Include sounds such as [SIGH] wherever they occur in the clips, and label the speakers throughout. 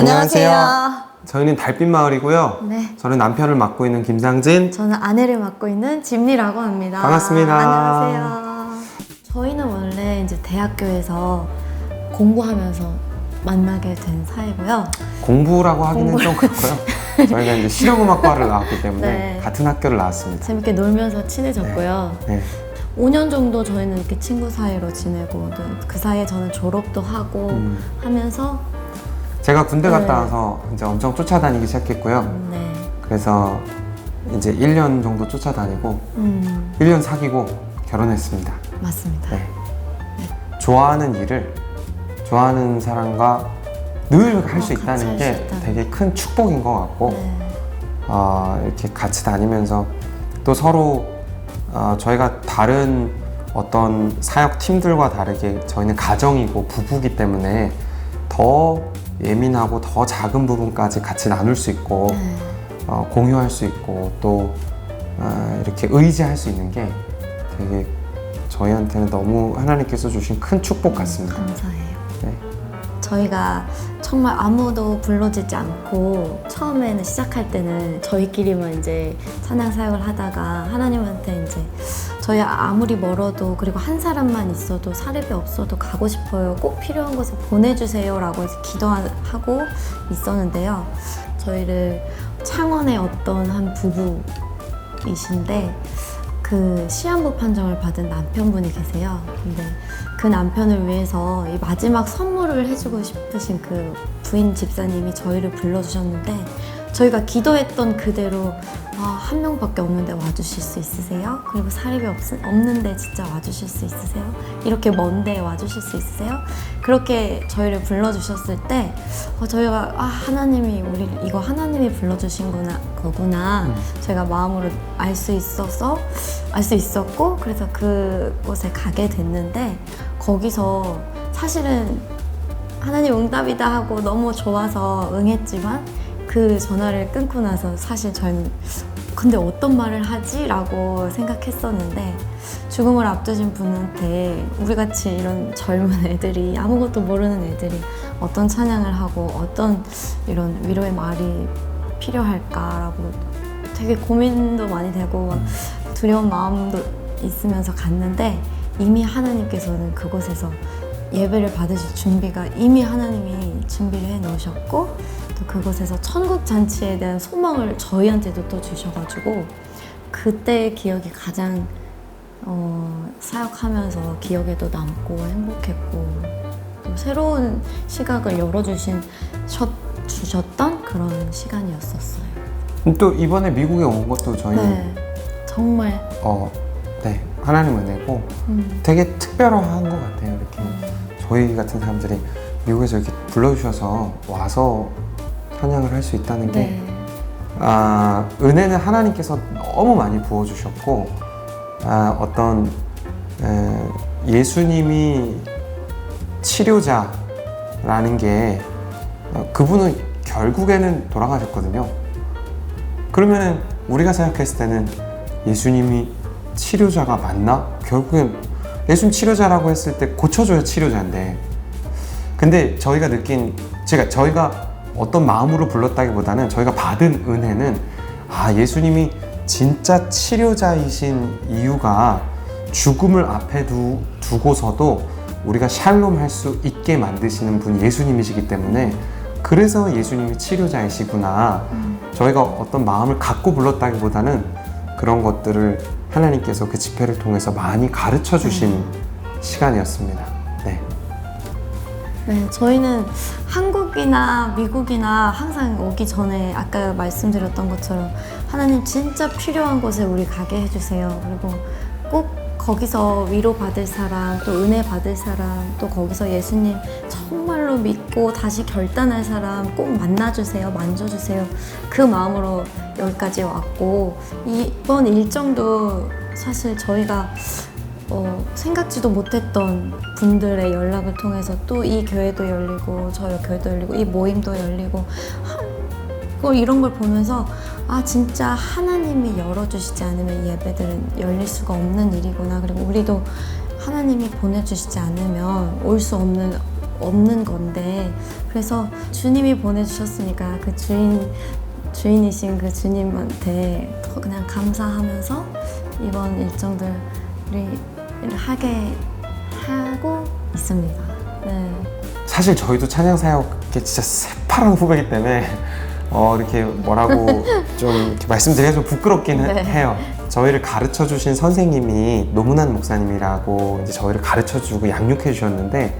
Speaker 1: 안녕하세요.
Speaker 2: 저희는 달빛 마을이고요.
Speaker 1: 네.
Speaker 2: 저는 남편을 맡고 있는 김상진.
Speaker 1: 저는 아내를 맡고 있는 진리라고 합니다.
Speaker 2: 반갑습니다.
Speaker 1: 안녕하세요. 저희는 원래 이제 대학교에서 공부하면서 만나게 된 사이고요.
Speaker 2: 공부라고 하기는. 좀 그렇고요. 저희가 이제 실용음악과를 나왔기 때문에
Speaker 1: 네.
Speaker 2: 같은 학교를 나왔습니다.
Speaker 1: 재밌게 놀면서 친해졌고요.
Speaker 2: 네.
Speaker 1: 5년 정도 저희는 이렇게 친구 사이로 지내고 또그 사이에 저는 졸업도 하고
Speaker 2: 음.
Speaker 1: 하면서
Speaker 2: 제가 군대 갔다
Speaker 1: 네.
Speaker 2: 와서 이제 엄청 쫓아다니기 시작했고요.
Speaker 1: 네.
Speaker 2: 그래서 이제 1년 정도 쫓아다니고
Speaker 1: 음,
Speaker 2: 1년 사귀고 결혼했습니다.
Speaker 1: 맞습니다.
Speaker 2: 네. 좋아하는 일을 좋아하는 사람과 늘 할 수
Speaker 1: 어, 같이
Speaker 2: 있다는
Speaker 1: 할수
Speaker 2: 게
Speaker 1: 있다는.
Speaker 2: 되게 큰 축복인 것 같고
Speaker 1: 네.
Speaker 2: 어, 이렇게 같이 다니면서 또 서로 어, 저희가 다른 어떤 사역 팀들과 다르게 저희는 가정이고 부부기 때문에 더 예민하고 더 작은 부분까지 같이 나눌 수 있고
Speaker 1: 네.
Speaker 2: 어, 공유할 수 있고 또 어, 이렇게 의지할 수 있는 게 되게 저희한테는 너무 하나님께서 주신 큰 축복 같습니다.
Speaker 1: 감사해요.
Speaker 2: 네.
Speaker 1: 저희가 정말 아무도 불러주지 않고 처음에는 시작할 때는 저희끼리만 이제 찬양 사역을 하다가 하나님한테 이제 저희 아무리 멀어도 그리고 한 사람만 있어도 사례비 없어도 가고 싶어요. 꼭 필요한 곳에 보내주세요라고 기도하고 있었는데요. 저희를 창원의 어떤 한 부부이신데 그 시한부 판정을 받은 남편분이 계세요. 근데 그 남편을 위해서 이 마지막 선물을 해주고 싶으신 그 부인 집사님이 저희를 불러주셨는데 저희가 기도했던 그대로 아, 한 명밖에 없는데 와주실 수 있으세요? 그리고 사립이 없, 없는데 진짜 와주실 수 있으세요? 이렇게 먼데 와주실 수 있으세요? 그렇게 저희를 불러주셨을 때 어, 저희가 아 하나님이 우리 이거 하나님이 불러주신 거나 거구나
Speaker 2: 음.
Speaker 1: 제가 마음으로 알 수 있어서 알 수 있었고 그래서 그곳에 가게 됐는데 거기서 사실은 하나님 응답이다 하고 너무 좋아서 응했지만 그 전화를 끊고 나서 사실 저는 근데 어떤 말을 하지? 라고 생각했었는데 죽음을 앞두신 분한테 우리 같이 이런 젊은 애들이 아무것도 모르는 애들이 어떤 찬양을 하고 어떤 이런 위로의 말이 필요할까라고 되게 고민도 많이 되고 막 두려운 마음도 있으면서 갔는데 이미 하나님께서는 그곳에서 예배를 받으실 준비가 이미 하나님이 준비를 해 놓으셨고 또 그곳에서 천국 잔치에 대한 소망을 저희한테도 또 주셔가지고 그때의 기억이 가장 어, 사역하면서 기억에도 남고 행복했고 또 새로운 시각을 열어주신 셨, 주셨던 그런 시간이었었어요.
Speaker 2: 또 이번에 미국에 온 것도 저희는
Speaker 1: 네, 정말.
Speaker 2: 어, 네. 하나님 은혜고
Speaker 1: 음,
Speaker 2: 되게 특별한 것 같아요. 이렇게 저희 같은 사람들이 미국에서 이렇게 불러주셔서 와서 찬양을 할 수 있다는 게
Speaker 1: 네,
Speaker 2: 아, 은혜는 하나님께서 너무 많이 부어주셨고 아, 어떤 에, 예수님이 치료자라는 게 어, 그분은 결국에는 돌아가셨거든요. 그러면은 우리가 생각했을 때는 예수님이 치료자가 맞나? 결국엔 예수님 치료자라고 했을 때 고쳐줘야 치료자인데 근데 저희가 느낀 제가 저희가 어떤 마음으로 불렀다기보다는 저희가 받은 은혜는 아 예수님이 진짜 치료자이신 이유가 죽음을 앞에 두, 두고서도 우리가 샬롬 할 수 있게 만드시는 분이 예수님이시기 때문에 그래서 예수님이 치료자이시구나. 저희가 어떤 마음을 갖고 불렀다기보다는 그런 것들을 하나님께서 그 집회를 통해서 많이 가르쳐 주신 시간이었습니다. 네.
Speaker 1: 네, 저희는 한국이나 미국이나 항상 오기 전에 아까 말씀드렸던 것처럼 하나님 진짜 필요한 곳에 우리 가게 해주세요. 그리고 꼭 거기서 위로 받을 사람, 또 은혜 받을 사람, 또 거기서 예수님 정말로 믿고 다시 결단할 사람 꼭 만나주세요, 만져주세요. 그 마음으로 여기까지 왔고 이번 일정도 사실 저희가 어, 생각지도 못했던 분들의 연락을 통해서 또 이 교회도 열리고 저 교회도 열리고 이 모임도 열리고 하, 그 이런 걸 보면서 아 진짜 하나님이 열어주시지 않으면 이 예배들은 열릴 수가 없는 일이구나. 그리고 우리도 하나님이 보내주시지 않으면 올 수 없는 없는 건데. 그래서 주님이 보내주셨으니까 그 주인 주인이신 그 주님한테 더 그냥 감사하면서 이번 일정들을 하게 하고 있습니다. 네.
Speaker 2: 사실 저희도 찬양 사역에 진짜 새파란 후배이기 때문에 어, 이렇게 뭐라고 [LAUGHS] 좀 말씀드리기가 좀 부끄럽기는
Speaker 1: 네.
Speaker 2: 해요. 저희를 가르쳐 주신 선생님이 노문한 목사님이라고 이제 저희를 가르쳐 주고 양육해 주셨는데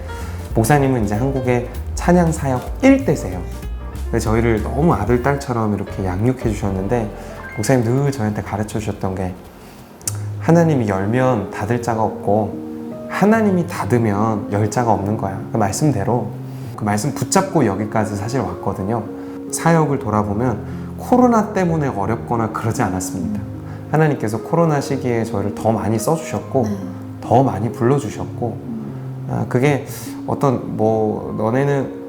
Speaker 2: 목사님은 이제 한국의 찬양 사역 1대세요. 저희를 너무 아들 딸처럼 이렇게 양육해 주셨는데 목사님 늘 저희한테 가르쳐 주셨던 게 하나님이 열면 닫을 자가 없고 하나님이 닫으면 열 자가 없는 거야. 그 말씀대로 그 말씀 붙잡고 여기까지 사실 왔거든요. 사역을 돌아보면 코로나 때문에 어렵거나 그러지 않았습니다. 하나님께서 코로나 시기에 저희를 더 많이 써주셨고
Speaker 1: 네.
Speaker 2: 더 많이 불러주셨고 아, 그게 어떤 뭐 너네는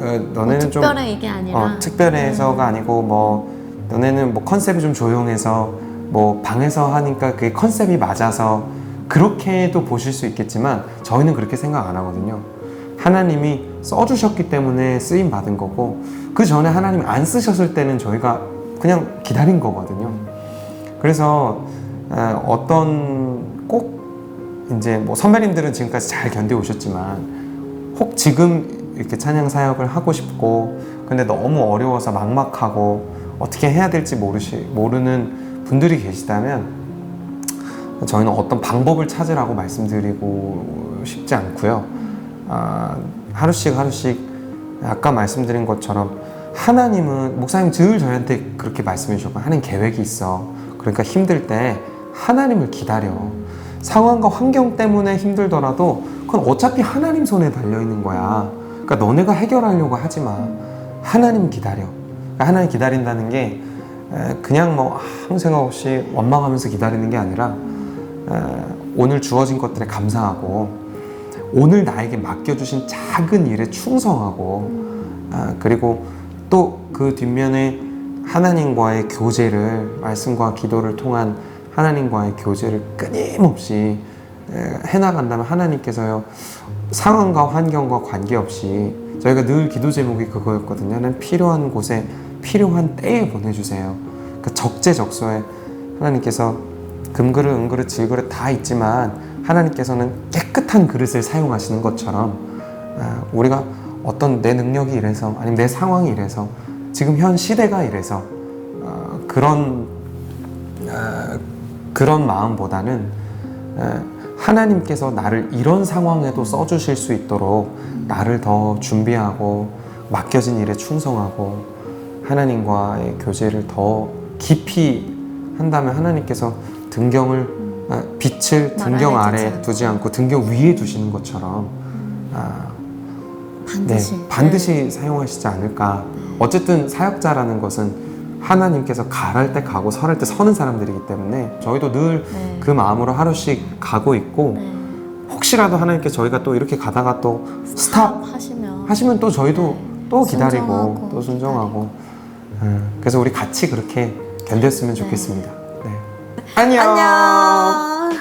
Speaker 2: 어, 너네는 좀
Speaker 1: 특별해 이게 아니라
Speaker 2: 어, 특별해서가 아니고 뭐 너네는 뭐 컨셉이 좀 조용해서 뭐 방에서 하니까 그게 컨셉이 맞아서 그렇게도 보실 수 있겠지만 저희는 그렇게 생각 안 하거든요. 하나님이 써주셨기 때문에 쓰임 받은 거고 그 전에 하나님이 안 쓰셨을 때는 저희가 그냥 기다린 거거든요. 그래서 어, 어떤 꼭 이제 뭐 선배님들은 지금까지 잘 견뎌 오셨지만 혹 지금 이렇게 찬양 사역을 하고 싶고 근데 너무 어려워서 막막하고 어떻게 해야 될지 모르시 모르는 분들이 계시다면 저희는 어떤 방법을 찾으라고 말씀드리고 싶지 않고요. 아, 하루씩 하루씩 아까 말씀드린 것처럼 하나님은 목사님 늘 저희한테 그렇게 말씀해 주셨고 하나님 계획이 있어. 그러니까 힘들 때 하나님을 기다려. 상황과 환경 때문에 힘들더라도 그건 어차피 하나님 손에 달려 있는 거야. 그러니까 너네가 해결하려고 하지 마. 하나님 기다려. 그러니까 하나님 기다린다는 게 에, 그냥 뭐 아무 생각 없이 원망하면서 기다리는 게 아니라 에, 오늘 주어진 것들에 감사하고 오늘 나에게 맡겨주신 작은 일에 충성하고 아, 그리고 또 그 뒷면에 하나님과의 교제를 말씀과 기도를 통한 하나님과의 교제를 끊임없이 에, 해나간다면 하나님께서요 상황과 환경과 관계없이 저희가 늘 기도 제목이 그거였거든요. 필요한 곳에 필요한 때에 보내주세요. 그 적재적소에 하나님께서 금그릇, 은그릇, 질그릇 다 있지만 하나님께서는 깨끗한 그릇을 사용하시는 것처럼 아, 우리가 어떤 내 능력이 이래서 아니면 내 상황이 이래서 지금 현 시대가 이래서 어, 그런 어, 그런 마음보다는 어, 하나님께서 나를 이런 상황에도 써주실 수 있도록 나를 더 준비하고 맡겨진 일에 충성하고 하나님과의 교제를 더 깊이 한다면 하나님께서 등경을 아, 빛을 등경 아래 두지 않고 등경 위에 두시는 것처럼 아,
Speaker 1: 반드시
Speaker 2: 네, 반드시 사용하시지 않을까. 어쨌든 사역자라는 것은 하나님께서 가랄 때 가고 설할 때 서는 사람들이기 때문에 저희도 늘
Speaker 1: 네.
Speaker 2: 그 마음으로 하루씩 가고 있고
Speaker 1: 네.
Speaker 2: 혹시라도 하나님께 저희가 또 이렇게 가다가 또 스탑
Speaker 1: 하시면
Speaker 2: 하시면 또 저희도
Speaker 1: 네.
Speaker 2: 또 기다리고
Speaker 1: 순종하고
Speaker 2: 또 순종하고 음, 그래서 우리 같이 그렇게 견뎠으면 좋겠습니다. 네. 안녕.
Speaker 1: 안녕.